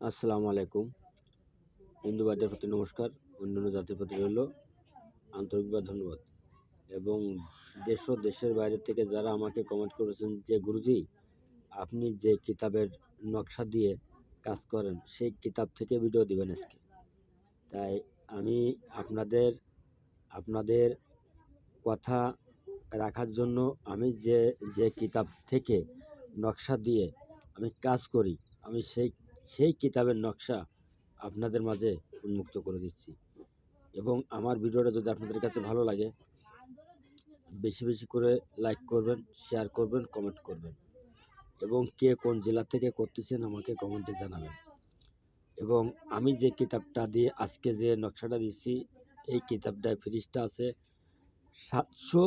আসসালামু আলাইকুম। হিন্দু ভাইদের প্রতি নমস্কার, অন্যান্য জাতির প্রতি রইল আন্তরিকভাবে ধন্যবাদ। এবং দেশ ও দেশের বাইরে থেকে যারা আমাকে কমেন্ট করেছেন যে, গুরুজি, আপনি যে কিতাবের নকশা দিয়ে কাজ করেন, সেই কিতাব থেকে ভিডিও দিবেন আজকে। তাই আমি আপনাদের আপনাদের কথা রাখার জন্য আমি যে যে কিতাব থেকে নকশা দিয়ে আমি কাজ করি, আমি সেই সেই কিতাবের নকশা আপনাদের মাঝে উন্মুক্ত করে দিচ্ছি। এবং আমার ভিডিওটা যদি আপনাদের কাছে ভালো লাগে, বেশি বেশি করে লাইক করবেন শেয়ার করবেন কমেন্ট করবেন। এবং কে কোন জেলা থেকে করতেছেন আমাকে কমেন্টে জানাবেন। এবং আমি যে কিতাবটা দিয়ে আজকে যে নকশাটা দিচ্ছি, এই কিতাবটায় ফ্রিজটা আছে সাতশো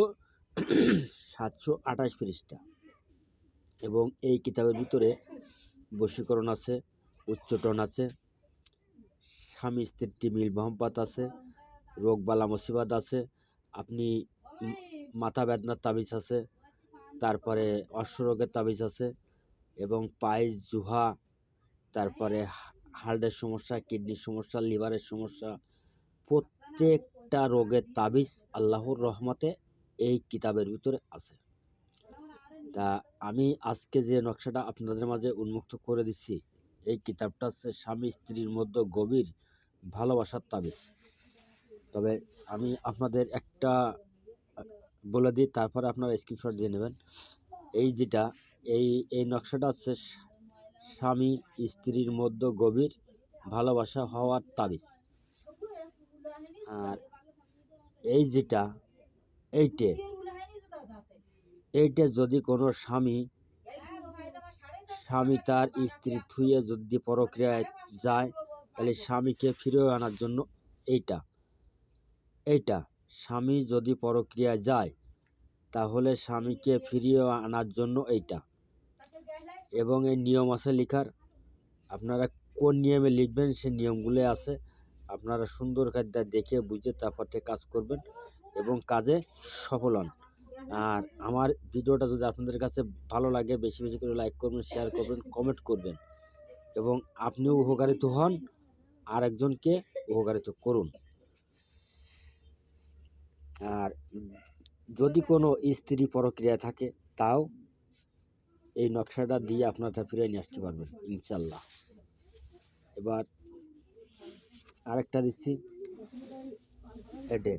সাতশো আঠাশ পৃষ্ঠা। এবং এই কিতাবের ভিতরে বশীকরণ আছে উচ্চটন আছে, স্বামী স্ত্রীর মিল মোহাম্মত আছে, রোগ বালা মুসিবাত আছে, আপনি মাথা বেদনার তাবিজ আছে, তারপরে অশ্বরোগের তাবিজ আছে এবং পায়েস জুহা, তারপরে হার্টের সমস্যা, কিডনির সমস্যা, লিভারের সমস্যা, প্রত্যেকটা রোগের তাবিজ আল্লাহর রহমতে এই কিতাবের ভিতরে আছে। তা আমি আজকে যে নকশাটা আপনাদের মাঝে উন্মুক্ত করে দিচ্ছি এই কিতাবটা হচ্ছে স্বামী স্ত্রীর মধ্যে গভীর ভালোবাসার তাবিজ। তবে আমি আপনাদের একটা বলে দিই, তারপরে আপনারা স্ক্রিনশট দিয়ে নেবেন। এই যেটা, এই এই নকশাটা হচ্ছে স্বামী স্ত্রীর মধ্যে গভীর ভালোবাসা হওয়ার তাবিজ। আর এই যেটা, এইটে, এইটা যদি কোনো স্বামী স্বামী তার স্ত্রী থুয়ে যদি পরক্রিয়ায় যায়, তাহলে স্বামীকে ফিরিয়ে আনার জন্য এইটা। এইটা, স্বামী যদি পরক্রিয়ায় যায়, তাহলে স্বামীকে ফিরিয়ে আনার জন্য এইটা। এবং এই নিয়ম আছে লেখার। আপনারা কোন নিয়মে লিখবেন, সে নিয়মগুলো আছে। আপনারা সুন্দর কাজটা দেখে বুঝে তারপর থেকে কাজ করবেন এবং কাজে সফল হন। আর আমার ভিডিওটা যদি আপনাদের কাছে ভালো লাগে, বেশি বেশি করে লাইক করবেন শেয়ার করবেন কমেন্ট করবেন এবং আপনিও উপকারিত হন আর একজনকে উপকারিত করুন। আর যদি কোনো স্ত্রী প্রক্রিয়া থাকে, তাও এই নকশাটা দিয়ে আপনারা ফিরে নিয়ে আসতে পারবেন, ইনশাল্লাহ। এবার আরেকটা দিচ্ছি এডে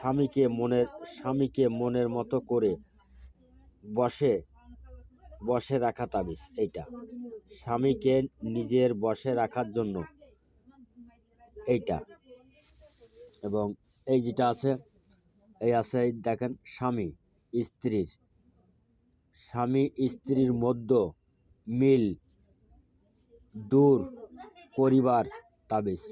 স্বামীকে মনের স্বামীকে মনের মতো করে বসে বসে রাখা তাবিজ, এইটা। স্বামীকে নিজের বসে রাখার জন্য এইটা। এবং এই যেটা আছে, এই আছে দেখেন, স্বামী, স্ত্রীর। স্বামী, স্ত্রীর মধ্য মিল, দূর করিবার তাবিজ।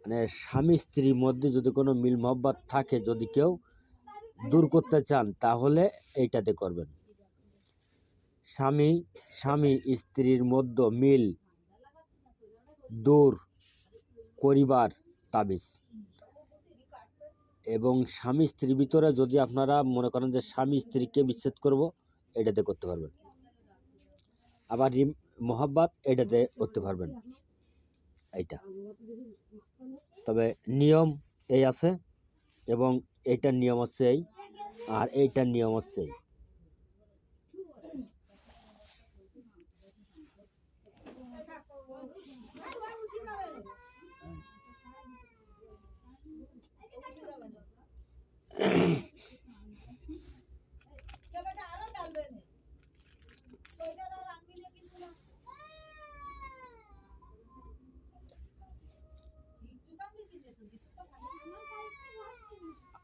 মানে স্বামী স্ত্রীর মধ্যে যদি কোনো মিল মহব্বত থাকে, যদি কেউ দূর করতে চান, তাহলে এইটাতে করবেন। স্বামী স্বামী স্ত্রীর মধ্যে মিল, দূর করিবার তাবিজ। এবং স্বামী স্ত্রীর ভিতরে যদি আপনারা মনে করেন যে স্বামী স্ত্রীকে বিচ্ছেদ করব, এটাতে করতে পারবেন। আবার মোহাব্বত এটাতে করতে পারবেন। এইটা। তবে নিয়ম এই আছে এবং এইটার নিয়ম হচ্ছে এই আর এইটার নিয়ম হচ্ছে এই।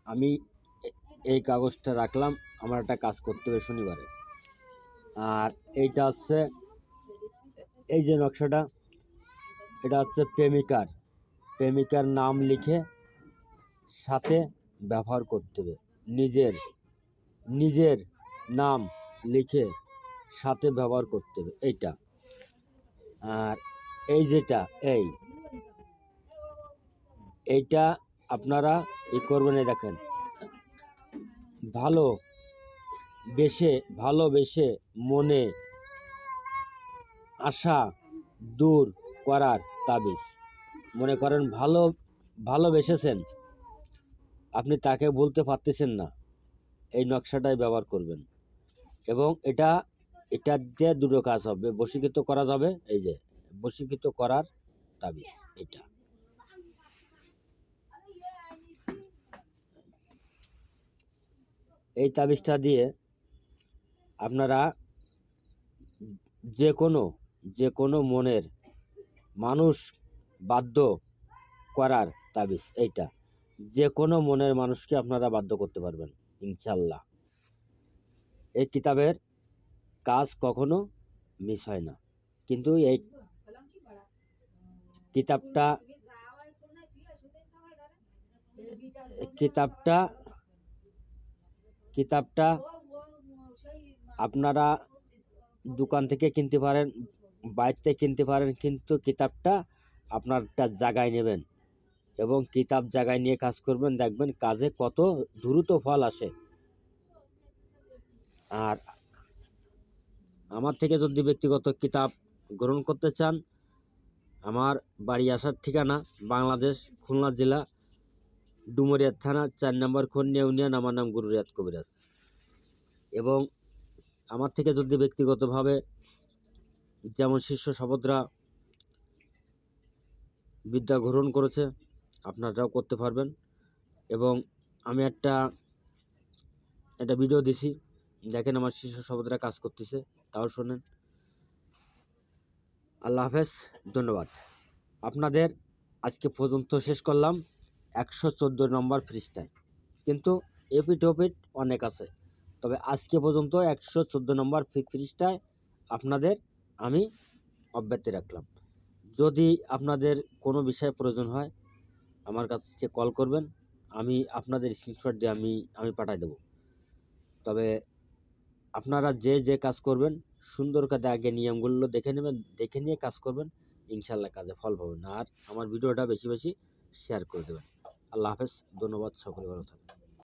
আমি এই কাগজটা রাখলাম, আমার একটা কাজ করতে হবে শনিবারে। আর এইটা হচ্ছে, এই যে নকশাটা, এটা হচ্ছে প্রেমিকার। প্রেমিকার নাম লিখে সাথে ব্যবহার করতে হবে। নিজের নিজের নাম লিখে সাথে ব্যবহার করতে হবে, এইটা। আর এই যেটা, এই, এইটা আপনারা ই করবেন এই দেখেন। ভালো বেশে ভালোবেসে মনে আশা দূর করার তাবিজ। মনে করেন ভালো ভালোবেসেছেন আপনি তাকে বলতে পারতেছেন না। এই নকশাটাই ব্যবহার করবেন। এবং এটা এটা দিয়ে দুটো কাজ হবে। বশীকৃত করা যাবে, এই যে, বশীকৃত করার তাবিজ, এটা। এই তাবিজটা দিয়ে আপনারা যে কোনো যে কোনো মনের মানুষ বাধ্য করার তাবিজ এইটা। যে কোনো মনের মানুষকে আপনারা বাধ্য করতে পারবেন ইনশাল্লাহ এই কিতাবের কাজ কখনো মিস হয় না। কিন্তু এই কিতাবটা কিতাবটা কিতাবটা আপনারা দোকান থেকে কিনতে পারেন বাইরে থেকে কিনতে পারেন, কিন্তু কিতাবটা আপনারটা জায়গায় নেবেন এবং কিতাব জায়গায় নিয়ে কাজ করবেন। দেখবেন কাজে কত দ্রুত ফল আসে। আর আমার থেকে যদি ব্যক্তিগত কিতাব গ্রহণ করতে চান, আমার বাড়ি আসার ঠিকানা বাংলাদেশ খুলনা জেলা ডুমুরিয়া থানা চার নম্বর খন্ডিয়া ইউনিয়ন। আমার নাম গুরুরিয়াত কবিরাজ। এবং আমার থেকে যদি ব্যক্তিগতভাবে যেমন শিষ্য শপথরা বিদ্যা গ্রহণ করেছে, আপনারাও করতে পারবেন। এবং আমি একটা একটা ভিডিও দিছি। দেখেন আমার শিশু শপথরা কাজ করতেছে, তাও শোনেন। আল্লাহ হাফেজ, ধন্যবাদ। আপনাদের আজকে পর্যন্ত শেষ করলাম। একশো চোদ্দ নম্বর ফ্রিজটায় কিন্তু এপিট ওপিট অনেক আছে। তবে আজকে পর্যন্ত একশো চোদ্দ নম্বর ফ্রিজটায় আপনাদের আমি অব্যাহতি রাখলাম। যদি আপনাদের কোনো বিষয়ে প্রয়োজন হয়, আমার কাছে কল করবেন। আমি আপনাদের স্ক্রিনশট দিয়ে আমি আমি পাঠিয়ে দেবো। তবে আপনারা যে যে কাজ করবেন, সুন্দর কাজে আগে নিয়মগুলো দেখে নেবেন, দেখে নিয়ে কাজ করবেন। ইনশাল্লাহ কাজে ফল পাবেন। আর আমার ভিডিওটা বেশি বেশি শেয়ার করে দেবেন। আল্লাহ হাফেজ ধন্যবাদ সকলে ভালো থাকবেন।